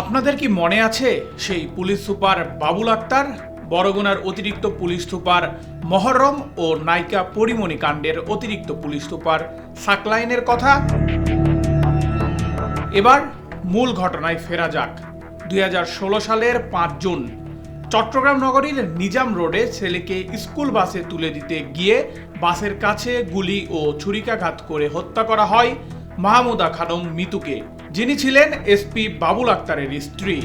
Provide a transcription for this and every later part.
আপনাদের কি মনে আছে সেই পুলিশ সুপার বাবুল আক্তার বরগুনার অতিরিক্ত পুলিশ সুপার মহরম ও নায়িকা পরিমণি কাণ্ডের অতিরিক্ত পুলিশ সুপার সাকলাইনের কথা? এবার মূল ঘটনায় ফেরা যাক। দুই হাজার ষোলো সালের পাঁচ জুন, চট্টগ্রাম নগরীর নিজাম রোডে ছেলেকে স্কুল বাসে তুলে দিতে গিয়ে বাসের কাছে গুলি ও ছুরিকাঘাত করে হত্যা করা হয় মাহমুদা খানম মিতুকে। যিনি ছিলেন এসপি বাবুল আক্তারের স্ত্রী।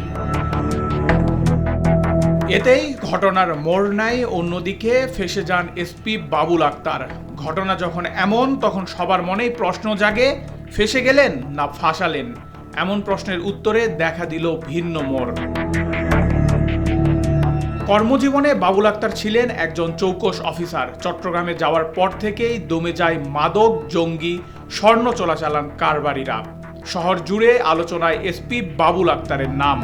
এতেই ঘটনার মোড় নাই অন্যদিকে ফেসে যান এসপি বাবুল আক্তার। ঘটনা যখন এমন, তখন সবার মনেই প্রশ্ন জাগে, ফেসে গেলেন না ফাঁসালেন? এমন প্রশ্নের উত্তরে দেখা দিল ভিন্ন মোড়। কর্মজীবনে বাবুল আক্তার ছিলেন একজন চৌকস অফিসার। চট্টগ্রামে যাওয়ার পর থেকেই দমে যায় মাদক, জঙ্গি, স্বর্ণ চোরাচালান কারবারিরা। শহর জুড়ে আলোচনায় এসপি বাবুল আক্তারের নাম।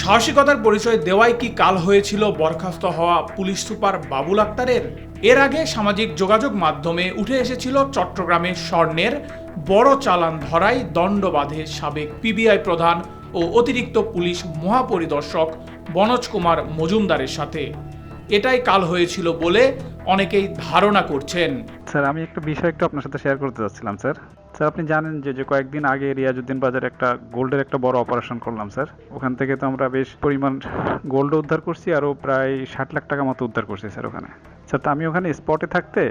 সাহসিকতার পরিচয় দেওয়াই কি কাল হয়েছিল বরখাস্ত হওয়া পুলিশ সুপার বাবুল আক্তারের? এর আগে সামাজিক যোগাযোগ মাধ্যমে উঠে এসেছিল চট্টগ্রামের স্বর্ণের বড় চালান ধরাই দণ্ড সাবেক পিবিআই প্রধান ও অতিরিক্ত পুলিশ মহাপরিদর্শক বনজ কুমার মজুমদারের সাথে। এটাই কাল হয়েছিল বলে অনেকেই ধারণা করছেন। স্যার, আমি একটা বিষয় একটু আপনার সাথে শেয়ার করতে চাচ্ছিলাম, স্যার। স্যার, আপনি জানেন যে যে কয়েকদিন আগে রিয়াজুদ্দিন বাজারে একটা গোল্ডের একটা বড় অপারেশন করলাম, স্যার। ওখান থেকে তো আমরা বেশ পরিমাণ গোল্ড উদ্ধার করছি, আরও প্রায় ষাট লাখ টাকা মতো উদ্ধার করছি, স্যার, ওখানে। স্যার, তো আমি ওখানে স্পটে থাকতে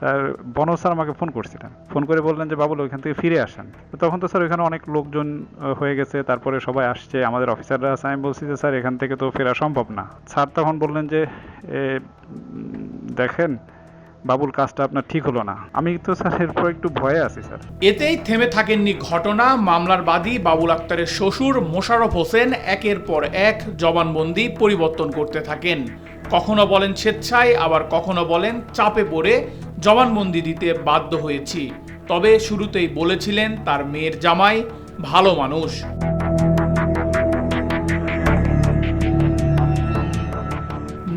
স্যার, বনজ স্যার আমাকে ফোন করছিলেন। ফোন করে বললেন যে, বাবুল, ওইখান থেকে ফিরে আসেন। তখন তো স্যার ওইখানে অনেক লোকজন হয়ে গেছে। তারপরে সবাই আসছে। আমাদের অফিসাররা আছে। আমি বলছি যে, স্যার, এখান থেকে তো ফেরা সম্ভব না। স্যার তখন বললেন যে দেখেন, বাবুল, কাজটা আপনার ঠিক হলো না। আমি তো স্যার এরপর একটু ভয়ে আছি, স্যার। এতেই থেমে থাকেননি ঘটনা। মামলার বাদী বাবুল আক্তারের শ্বশুর মোশাররফ হোসেন একের পর এক জবানবন্দি পরিবর্তন করতে থাকেন। কখনো বলেন স্বেচ্ছায়, আবার কখনো বলেন চাপে পড়ে জবানবন্দি দিতে বাধ্য হয়েছি। তবে শুরুতেই বলেছিলেন তার মেয়ের জামাই ভালো মানুষ।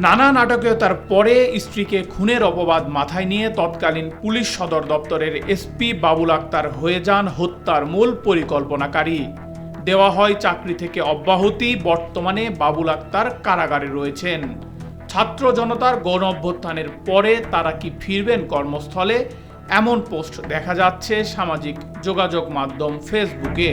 নানা নাটকীয়তার পরে স্ত্রীকে খুনের অপবাদ মাথায় নিয়ে তৎকালীন পুলিশ সদর দপ্তরের এসপি বাবুল আক্তার হয়ে যান হত্যার মূল পরিকল্পনাকারী। দেওয়া হয় চাকরি থেকে অব্যাহতি, বর্তমানে বাবুল আক্তার কারাগারে রয়েছেন। ছাত্র জনতার গণ অভ্যুত্থানের পরে তারা কি ফিরবেন কর্মস্থলে? এমন পোস্ট দেখা যাচ্ছে সামাজিক যোগাযোগ মাধ্যম ফেসবুকে।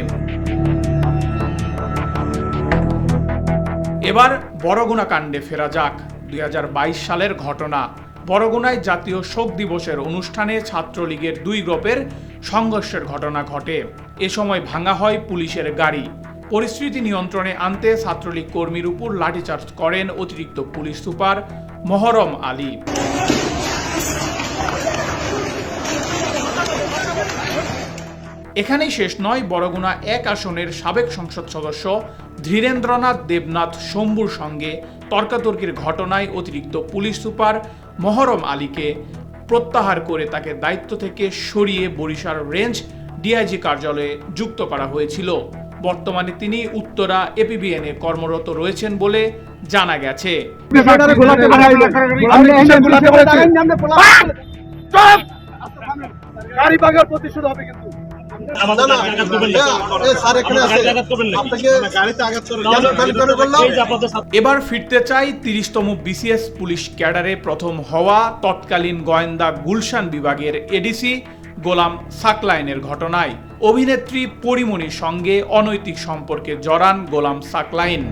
এবার বরগুনা কাণ্ডে ফেরা যাক। দুই হাজার বাইশ সালের ঘটনা। বরগুনায় জাতীয় শোক দিবসের অনুষ্ঠানে ছাত্রলীগের দুই গ্রুপের সংঘর্ষের ঘটনা ঘটে। এ সময় ভাঙা হয় পুলিশের গাড়ি। পরিস্থিতি নিয়ন্ত্রণে আনতে ছাত্রলীগ কর্মীর উপর লাঠিচার্জ করেন অতিরিক্ত পুলিশ সুপার মহরম আলী। এখানেই শেষ নয়, বড়গুনা এক আসনের সাবেক সংসদ সদস্য ধীরেন্দ্রনাথ দেবনাথ শম্ভুর সঙ্গে তর্কাতর্কির ঘটনায় অতিরিক্ত পুলিশ সুপার মহরম আলীকে প্রত্যাহার করে তাকে দায়িত্ব থেকে সরিয়ে বরিশাল রেঞ্জ ডিআইজি কার্যালয়ে যুক্ত করা হয়েছিল। বর্তমানে তিনি উত্তরা এপিবিএনে কর্মরত রয়েছেন বলে জানা গেছে? এবার ফিরতে চাই তিরিশতম বিসিএস পুলিশ ক্যাডারে প্রথম হওয়া তৎকালীন গোয়েন্দা গুলশান বিভাগের এডিসি গোলাম সাকলাইনের ঘটনায়। অভিনেত্রী পরিমণির সঙ্গে অনৈতিক সম্পর্কে জড়ান গোলাম সাকলাইন।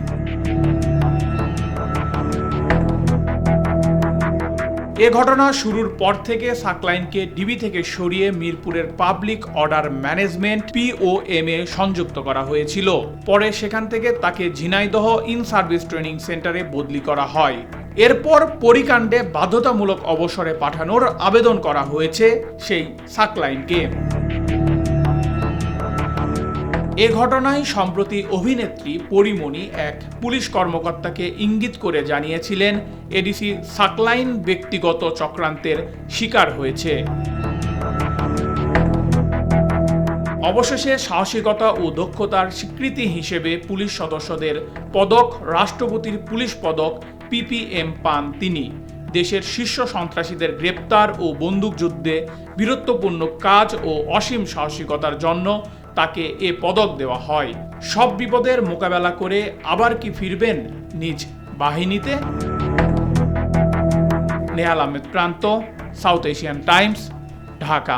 এ ঘটনা শুরুর পর থেকে সাকলাইনকে ডিবি থেকে সরিয়ে মিরপুরের পাবলিক অর্ডার ম্যানেজমেন্ট পিওএম এ সংযুক্ত করা হয়েছিল। পরে সেখান থেকে তাকে ঝিনাইদহ ইন সার্ভিস ট্রেনিং সেন্টারে বদলি করা হয়। এরপর পরিকাণ্ডে বাধ্যতামূলক অবসরে পাঠানোর আবেদন করা হয়েছে সেই সাকলাইনকে। এ ঘটনায় সম্প্রতি অভিনেত্রী পরিমণি এক পুলিশ কর্মকর্তাকে ইঙ্গিত করে জানিয়েছিলেন, এডিসি সাকলাইন ব্যক্তিগত চক্রান্তের শিকার হয়েছে। অবশেষে সাহসিকতা ও দক্ষতার স্বীকৃতি হিসেবে পুলিশ সদস্যদের পদক, রাষ্ট্রপতির পুলিশ পদক পিপিএম পান তিনি। দেশের শীর্ষ সন্ত্রাসীদের গ্রেপ্তার ও বন্দুকযুদ্ধে বীরত্বপূর্ণ কাজ ও অসীম সাহসিকতার জন্য তাকে এ পদক দেওয়া হয়। সব বিপদের মোকাবেলা করে আবার কি ফিরবেন নিজ বাহিনীতে? নেহাল আহমেদ প্রান্ত, সাউথ এশিয়ান টাইমস, ঢাকা।